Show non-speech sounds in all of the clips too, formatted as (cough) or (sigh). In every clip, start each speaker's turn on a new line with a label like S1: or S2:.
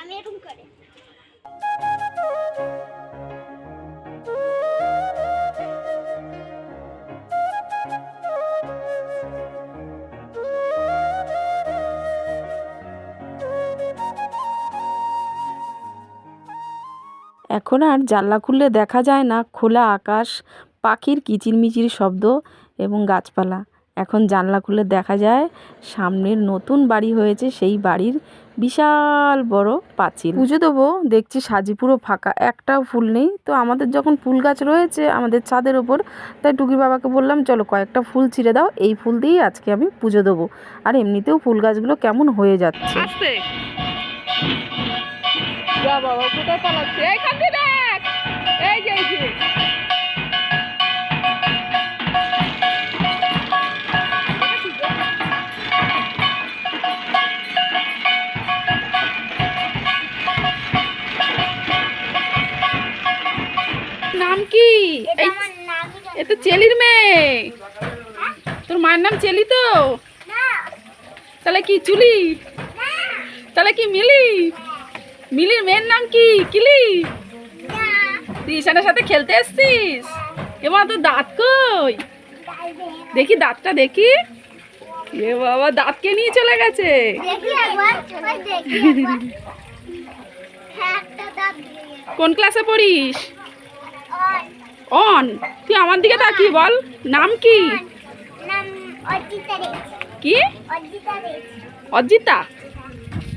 S1: আমি এরকম করে
S2: এখন আর জানলা খুললে দেখা যায় না, খোলা আকাশ, পাখির কিচিরমিচির শব্দ এবং গাছপালা। এখন জানলা খুলে দেখা যায় সামনের নতুন বাড়ি হয়েছে সেই বাড়ির বিশাল বড় পাঁচিল। পুজো দেবো দেখছি সাজি পুরো ফাঁকা একটাও ফুল নেই। তো আমাদের যখন ফুল গাছ রয়েছে আমাদের ছাদের ওপর তাই টুকি বাবাকে বললাম চলো কয়েকটা ফুল ছিঁড়ে দাও এই ফুল দিয়েই আজকে আমি পুজো দেবো। আর এমনিতেও ফুল গাছগুলো কেমন হয়ে যাচ্ছে।
S3: বাবা কোথায় পালাচ্ছে? দেখ! এই যে। এ তো চেলির মেয়ে। তোর মায়ের নাম চেলি তো? তাহলে কি চুলি? তাহলে কি মিলি? মিলির মেয়ের নাম কি কিলি? তুই ঈশানের সাথে খেলতে এসছিস? এবার তোর দাঁত কই? দেখি দাঁতটা দেখি। এ বাবা দাঁতকে নিয়ে চলে গেছে। কোন ক্লাসে পড়িস?
S1: অন
S3: তুই আমার দিকে তাকি বল নাম কি? কি?
S1: অর্জিতা
S3: অজিতা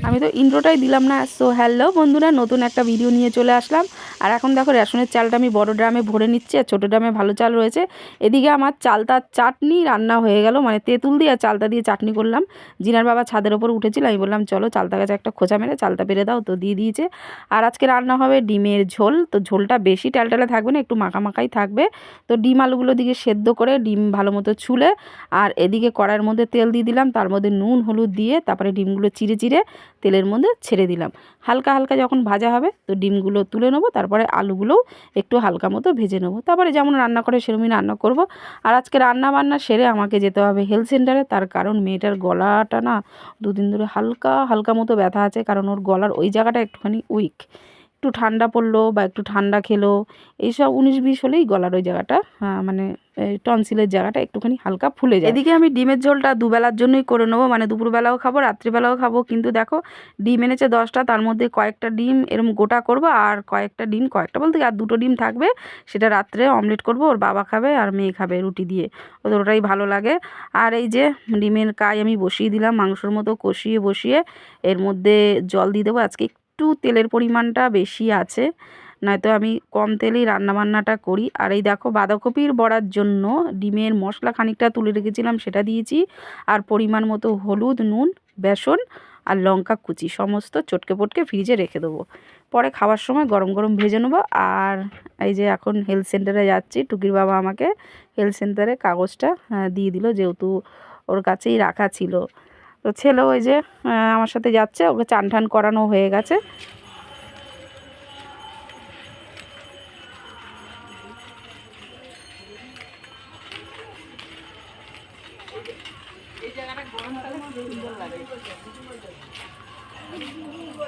S2: আমি তো ইন্ট্রোটাই দিলাম না। সো হ্যালো বন্ধুরা, নতুন একটা ভিডিও নিয়ে চলে আসলাম। আর এখন দেখো, রেশনের চালটা আমি বড় ড্রামে ভরে নিচ্ছি, আর ছোটো ড্রামে ভালো চাল রয়েছে। এদিকে আমার চালতার চাটনি রান্না হয়ে গেল মানে তেঁতুল দিয়ে আর চালতা দিয়ে চাটনি করলাম। জিনার বাবা ছাদের ওপর উঠেছিল, আমি বললাম, চলো চালতা গাছে একটা খোঁচা মেরে চালতা পেরে দাও। তো দিয়ে দিয়েছে। আর আজকে রান্না হবে ডিমের ঝোল। তো ঝোলটা বেশি টালটালে থাকবে না, একটু মাখা মাখাই থাকবে। তো ডিম আলুগুলো দিকে সেদ্ধ করে, ডিম ভালো মতো ছুলে, আর এদিকে কড়াইয়ের মধ্যে তেল দিয়ে দিলাম। তার মধ্যে নুন, হলুদ দিয়ে, তারপরে ডিমগুলো চিড়ে চিড়ে তেলের মধ্যে ছেড়ে দিলাম। হালকা হালকা যখন ভাজা হবে তো ডিমগুলো তুলে নেব, তারপরে আলুগুলোও একটু হালকা মতো ভেজে নেব। তারপরে যেমন রান্না করে সেরকমই রান্না করব। আর আজকে রান্না বান্না সেরে আমাকে যেতে হবে হেলথ সেন্টারে। তার কারণ মেয়েটার গলাটা না দুদিন ধরে হালকা হালকা মতো ব্যথা আছে, কারণ ওর গলার ওই জায়গাটা একটুখানি উইক। একটু ঠান্ডা পড়ল বা একটু ঠান্ডা খেলো, এইসব উনিশ বিশ হলেই গলার ওই জায়গাটা মানে টনসিলের জায়গাটা একটুখানি হালকা ফুলে যায়। এদিকে আমি ডিমের ঝোলটা দুবেলার জন্যই করে নেব মানে দুপুরবেলাও খাব, রাত্রিবেলাও খাব, কিন্তু দেখো ডিম এনেছে দশটা, তার মধ্যে কয়েকটা ডিম এরম গোটা করব, আর কয়েকটা ডিম, কয়েকটা বলতে আর দুটো ডিম থাকবে, সেটা রাত্রে অমলেট করব, ওর বাবা খাবে আর মেয়ে খাবে রুটি দিয়ে, ওদের ওটাই ভালো লাগে। আর এই যে ডিমের কাই আমি বসিয়ে দিলাম, মাংসর মতো কষিয়ে বসিয়ে, এর মধ্যে জল দিয়ে দেবো, আজকে একটু তেলের পরিমাণটা বেশি আছে, নয়তো আমি কম তেলেই রান্নাবান্নাটা করি। আর এই দেখো বাঁধাকপির বড়ার জন্য ডিমের মশলা খানিকটা তুলে রেখেছিলাম, সেটা দিয়েছি। আর পরিমাণ মতো হলুদ, নুন, বেসন আর লঙ্কা কুচি, সমস্ত চটকে পটকে ফ্রিজে রেখে দেবো। পরে খাওয়ার সময় গরম গরম ভেজে নেব। আর এই যে এখন হেলথ সেন্টারে যাচ্ছি, টুকির বাবা আমাকে হেলথ সেন্টারে কাগজটা দিয়ে দিল, যেহেতু ওর কাছেই রাখা ছিল। তো ছেলে ওই যে আমার সাথে যাচ্ছে ওকে চান টান করানো হয়ে গেছে।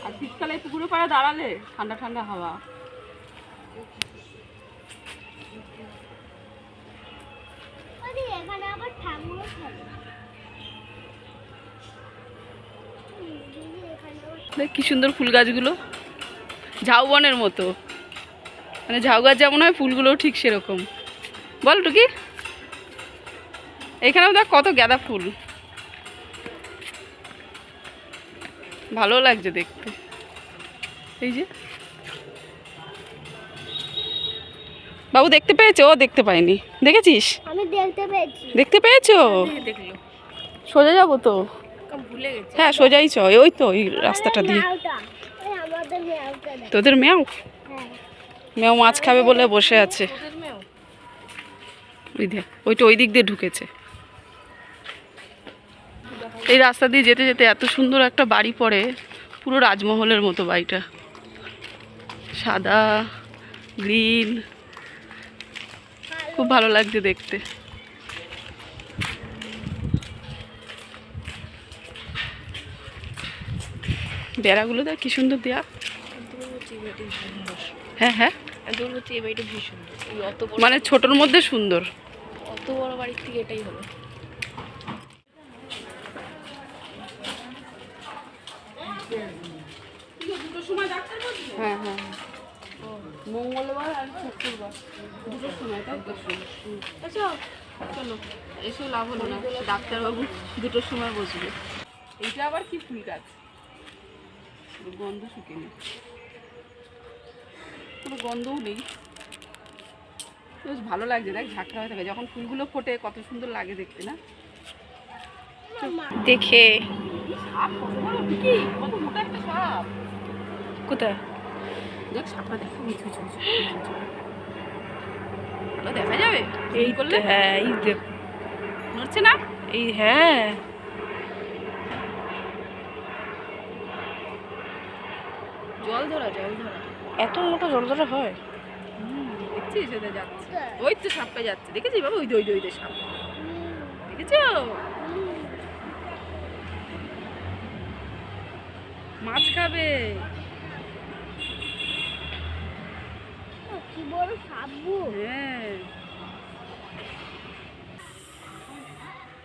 S3: আর শীতকালে পুকুরে পাড়ে দাঁড়ালে ঠান্ডা ঠান্ডা হাওয়া।
S1: এখানে আবার ঠাকুর থাকে হুম, দিদি, এখানে আবার
S3: দেখ কি সুন্দর ফুল গাছগুলো। ঝাউবনের মতো। মানে ঝাউ গাছ যেমন হয় ফুলগুলোও ঠিক সেরকম। বল টুকি। এখানেও দেখ কত গাঁদা ফুল। ভালো লাগছে দেখতে। এই যে। বাবু দেখতে পেয়েছ? ও দেখতে পায়নি দেখেছিস?
S1: আমি দেখতে পেয়েছি।
S3: দেখতে পেয়েছ? সোজা যাব তো? হ্যাঁ সোজাই চ ওই তো ওই রাস্তাটা দিয়ে। তোদের মেয়াও মেয়াও মাছ খাবে বলে বসে আছে। ওই দেখ ওইটা ওই দিক দিয়ে ঢুকেছে। এই রাস্তা দিয়ে যেতে যেতে এত সুন্দর একটা বাড়ি পড়ে পুরো রাজমহলের মতো বাড়িটা। সাদা গ্রিন। খুব ভালো লাগছে দেখতে। বেড়াগুলো দেখ, কি সুন্দর দেয়া হ্যাঁ হ্যাঁ। মানে ছোটোর মধ্যে সুন্দর।
S4: অত বড় বাড়ির থেকে এটাই হলো
S3: হ্যাঁ হ্যাঁ। মঙ্গলবার আর শুক্রবার দুটোর সময় তাই তো এসো চলো এসো লাভ হলো না ডাক্তারবাবু দুটোর সময় বসবে এইটা আবার কি ফুল গাছ পুরো গন্ধ শুকেনি কোনো গন্ধও নেই। বেশ ভালো লাগছে দেখ ঝাঁকড়া হয়ে থাকে। যখন ফুলগুলো ফোটে কত সুন্দর লাগে দেখতে না?
S4: দেখে। কোথায়?
S3: দেখ সাপটা দেখো উঁচু উঁচু যাবে?
S4: এই
S3: করলে?
S4: হ্যাঁ এই দেখ।
S3: নড়ছে না?
S4: এই হ্যাঁ।
S3: জল ধরা জল ধরা।
S4: এত মোটা জল ধরা হয়?
S3: হুম, দেখছিস? ওদের যাচ্ছে। ওই তো সাপটা যাচ্ছে। দেখেছিস বাবা? ওই তো ওই তো সাপ। দেখেছ? মাছ খাবে।
S1: কি বড় সাবু
S3: হ্যাঁ।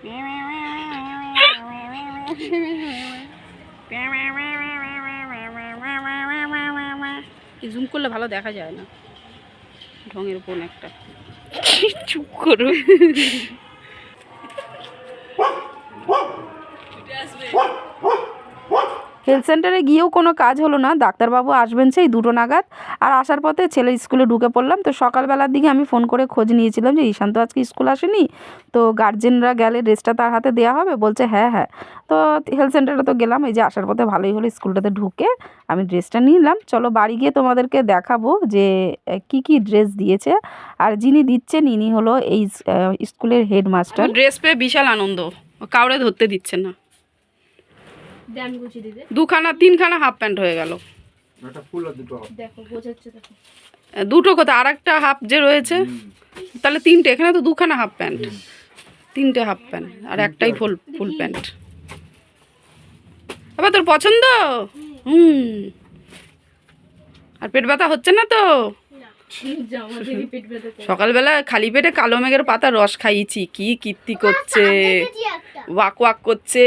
S3: (laughs) (laughs) জুম করলে ভালো দেখা যায় না। ঢঙের বোন একটা
S4: চুপ করো। (laughs)
S2: হেলথ সেন্টারে গিয়েও কোনো কাজ হলো না। ডাক্তারবাবু আসবেন সেই দুটো নাগাদ। আর আসার পথে ছেলে স্কুলে ঢুকে পড়লাম। তো সকালবেলার দিকে আমি ফোন করে খোঁজ নিয়েছিলাম যে, ঈশান তো আজকে স্কুল আসেনি। তো গার্জেনরা গেলে ড্রেসটা তার হাতে দেওয়া হবে? বলছে হ্যাঁ হ্যাঁ। তো হেলথ সেন্টারে তো গেলাম। এই যে আসার পথে ভালোই হলো স্কুলটাতে ঢুকে। আমি ড্রেসটা নিলাম। চলো বাড়ি গিয়ে তোমাদেরকে দেখাবো যে কি কি ড্রেস দিয়েছে। আর যিনি দিচ্ছেন, ইনি হলো এই স্কুলের হেডমাস্টার
S3: ড্রেস পেয়ে বিশাল আনন্দ। কাউরে ধরতে দিচ্ছে না।
S4: দাম গুছি দিতে
S3: দুখানা তিনখানা হাফ প্যান্ট হয়ে গেল।
S5: ফুল আর দুটো
S4: দেখো বোঝাচ্ছে দেখো।
S3: দুটো কোথায়? আর একটা হাফ যে রয়েছে তাহলে তিনটে এখানে তো দুখানা হাফ প্যান্ট তিনটে হাফ প্যান্ট আর একটাই ফুল ফুল প্যান্ট এবার তোর পছন্দ? হুম। আর পেট ব্যথা হচ্ছে না তো?
S4: জামা থেকে পেট ব্যথা করে।
S3: সকালবেলা খালি পেটে কালো মেঘের পাতা রস খাইয়েছি কি কীর্তি করছে। ওয়াক ওয়াক করছে।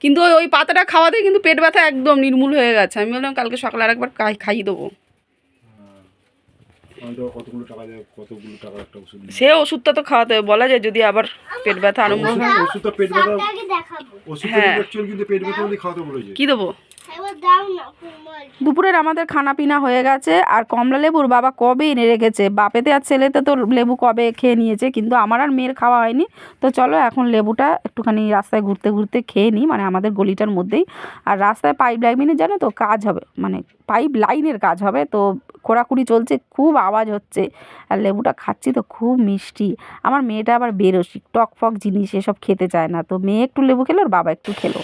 S3: কিন্তু ওই ওই পাতাটা খাওয়াতে কিন্তু পেট ব্যথা একদম নির্মূল হয়ে গেছে। আমি বললাম কালকে সকালে আরেকবার খাই- খাইয়ে দেবো।
S5: আমি তো কতগুলো টাকা দেয় কতগুলো টাকা একটা ওষুধ নিই।
S3: সে ওষুধটা তো খাওয়াতে হবে বলা যায় যদি আবার পেট ব্যথা আরম্ভ হয়।
S5: ওষুধটা পেট ব্যথা
S3: হ্যাঁ।
S5: অ্যাকচুয়ালি কিন্তু পেট ব্যথা হলে খাওয়াতে বলেছে।
S3: কি দেবো?
S2: দুপুরের আমাদের খানা পিনা হয়ে গেছে, আর কমলা লেবুর বাবা কবে এনে রেখেছে? বাপেতে আর ছেলেতে তো লেবু কবে খেয়ে নিয়েছে, কিন্তু আমার আর মেয়ের খাওয়া হয়নি। তো চলো এখন লেবুটা একটুখানি রাস্তায় ঘুরতে ঘুরতে খেয়ে নিই মানে আমাদের গলিটার মধ্যেই। আর রাস্তায় পাইপ লাইনে জানো তো কাজ হবে মানে পাইপ লাইনের কাজ হবে। তো খোঁড়াখুড়ি চলছে, খুব আওয়াজ হচ্ছে। আর লেবুটা খাচ্ছি তো খুব মিষ্টি। আমার মেয়েটা আবার বেরোসি টক ফক জিনিস এসব খেতে চায় না। তো মেয়ে একটু লেবু খেলো আর বাবা একটু খেলো।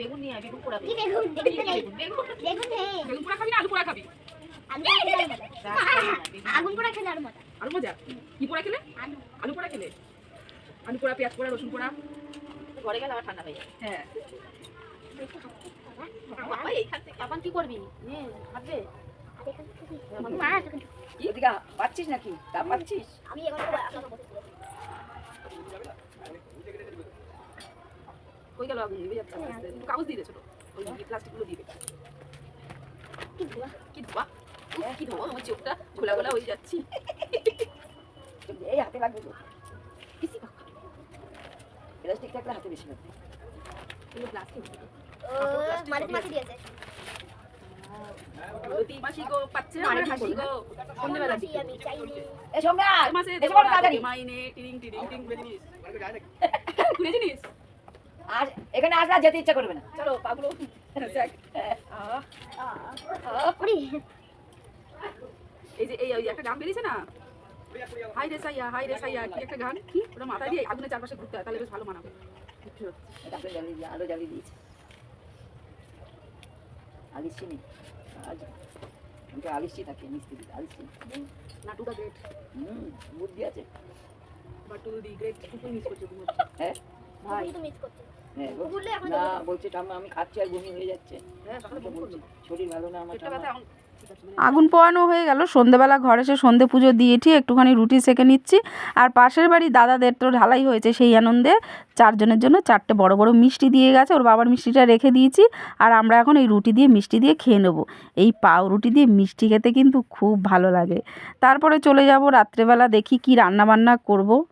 S1: বেগুন নেই বেগুন নেই
S3: বেগুন? পোড়া খাবি না আলু পোড়া খাবি?
S1: আলু পোড়া খেলে আগুন পোড়া খেলে আর মজা।
S3: আলু মজা? কি পোড়া খেলে?
S1: আলু।
S3: আলু পোড়া খেলে? আলু পোড়া পেঁয়াজ পোড়া রসুন পোড়া?
S4: ঘরে গেলে আবার ঠান্ডা হয়ে যায়।
S3: হ্যাঁ।
S4: বাবা কি করবি?
S1: তোকে
S4: পাচ্ছিস নাকি? তা পাচ্ছিস?
S1: আমি এখন
S3: কই গেল আগুন? নিভে যাচ্ছে আস্তে আস্তে। কাগজ দিয়ে ছোট। ওই প্লাস্টিকগুলো দিয়ে
S1: কি ধোয়া?
S3: কি ধোয়া? কি ধোয়া? আমার চোখটা ঘোলা ঘোলা হয়ে যাচ্ছি।
S4: এই হাতে লাগবে তো। প্লাস্টিক থাকলে হাতে বেশি লাগবে।
S3: এগুলো প্লাস্টিক
S1: মানে মাটি দিয়েছে।
S3: খুলে জিনিস
S4: আর এখানে আসলে আর যেতে ইচ্ছা করবে না। চলো পাগুলো।
S3: এই যে এই ওই একটা গান বেরিয়েছে না? হাই রে সাইয়া হাই রে সাইয়া কি একটা গান? কি? ওটা মাথায় দিয়ে আগুনের চারপাশে ঘুরতে হয় তাহলে বেশ ভালো মানাবে।
S4: আলো জ্বালিয়ে দিয়েছে। চিনি আজ ওটা আলিসি থাকে মিস্ত্রি আলিসি
S3: নাটু দা গ্রেট।
S4: হুম বুদ্ধি আছে।
S3: But to the great miss করছে।
S4: হ্যাঁ?
S3: ভাই।
S1: তো মিস করছে।
S4: হ্যাঁ বল-
S1: বললে এখন
S4: না বলছে ঠাম্মা আমি খাচ্ছি আর বমি হয়ে যাচ্ছে। শরীর ভালো না আমার
S2: আগুন পোয়ানো হয়ে গেল সন্ধেবেলা ঘরে এসে সন্ধে পুজো দিয়ে ঠিক একটুখানি রুটি সেকে নিচ্ছি। আর পাশের বাড়ি দাদাদের তো ঢালাই হয়েছে সেই আনন্দে। চারজনের জন্য চারটে বড় বড় মিষ্টি দিয়ে গেছে ওর বাবার মিষ্টিটা রেখে দিয়েছি। আর আমরা এখন এই রুটি দিয়ে মিষ্টি দিয়ে খেয়ে নেব। এই পাউ রুটি দিয়ে মিষ্টি খেতে কিন্তু খুব ভালো লাগে। তারপরে চলে যাব রাত্রেবেলা দেখি কি রান্না বান্না করব।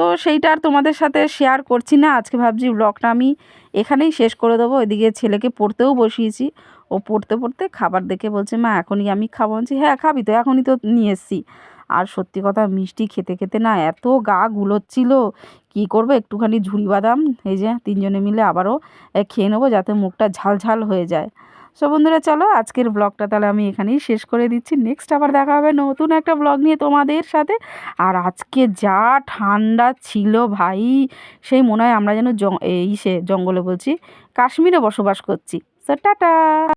S2: তো সেইটা আর তোমাদের সাথে শেয়ার করছি না। আজকে ভাবছি ব্লগটা আমি এখানেই শেষ করে দেবো। ওইদিকে ছেলেকে পড়তেও বসিয়েছি। ও পড়তে পড়তে খাবার দেখে বলছে, মা, এখনই আমি খাব। বলছি হ্যাঁ খাবি তো, এখনই তো নিয়ে এসছি। আর সত্যি কথা, মিষ্টি খেতে খেতে না এত গা গুলোচ্ছিল। কী করব, একটুখানি ঝুড়ি বাদাম, এই যে তিনজনে মিলে আবারও খেয়ে নেব যাতে মুখটা ঝাল ঝাল হয়ে যায়। সো বন্ধুরা, চলো আজকের ব্লগটা তাহলে আমি এখানেই শেষ করে দিচ্ছি। নেক্সট আবার দেখা হবে নতুন একটা ব্লগ নিয়ে তোমাদের সাথে। আর আজকে যা ঠান্ডা ছিল ভাই, সেই মনে হয় আমরা যেন এই সে জঙ্গলে বলছি, কাশ্মীরে বসবাস করছি। So tata!